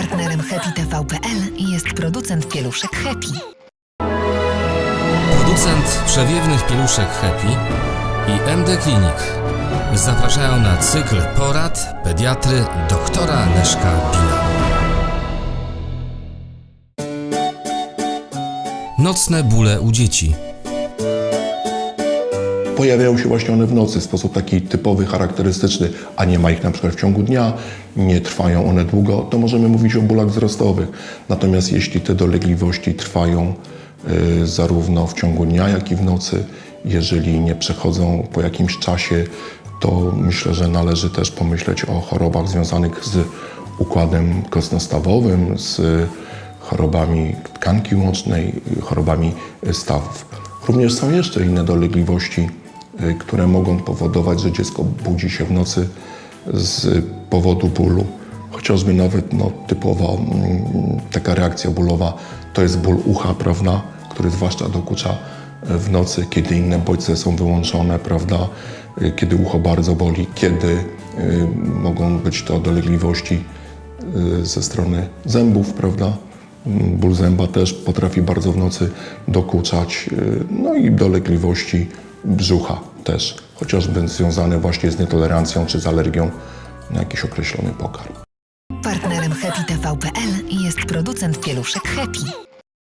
Partnerem Happy TV.pl jest producent pieluszek Happy. Producent przewiewnych pieluszek Happy i MD Clinic zapraszają na cykl porad pediatry doktora Leszka Bina. Nocne bóle u dzieci. Pojawiają się właśnie one w nocy w sposób taki typowy, charakterystyczny, a nie ma ich na przykład w ciągu dnia, nie trwają one długo, to możemy mówić o bólach wzrostowych. Natomiast jeśli te dolegliwości trwają y, zarówno w ciągu dnia, jak i w nocy, jeżeli nie przechodzą po jakimś czasie, to myślę, że należy też pomyśleć o chorobach związanych z układem kostno-stawowym, z chorobami tkanki łącznej, chorobami stawów. Również są jeszcze inne dolegliwości, które mogą powodować, że dziecko budzi się w nocy z powodu bólu. Chociażby nawet no, typowa mm, taka reakcja bólowa to jest ból ucha, prawda, który zwłaszcza dokucza y, w nocy, kiedy inne bodźce są wyłączone, prawda, y, kiedy ucho bardzo boli, kiedy y, mogą być to dolegliwości y, ze strony zębów, prawda? Mm, Ból zęba też potrafi bardzo w nocy dokuczać, y, no i dolegliwości brzucha też, chociażby związane właśnie z nietolerancją czy z alergią na jakiś określony pokarm. Partnerem Happy TV.pl jest producent pieluszek Happy.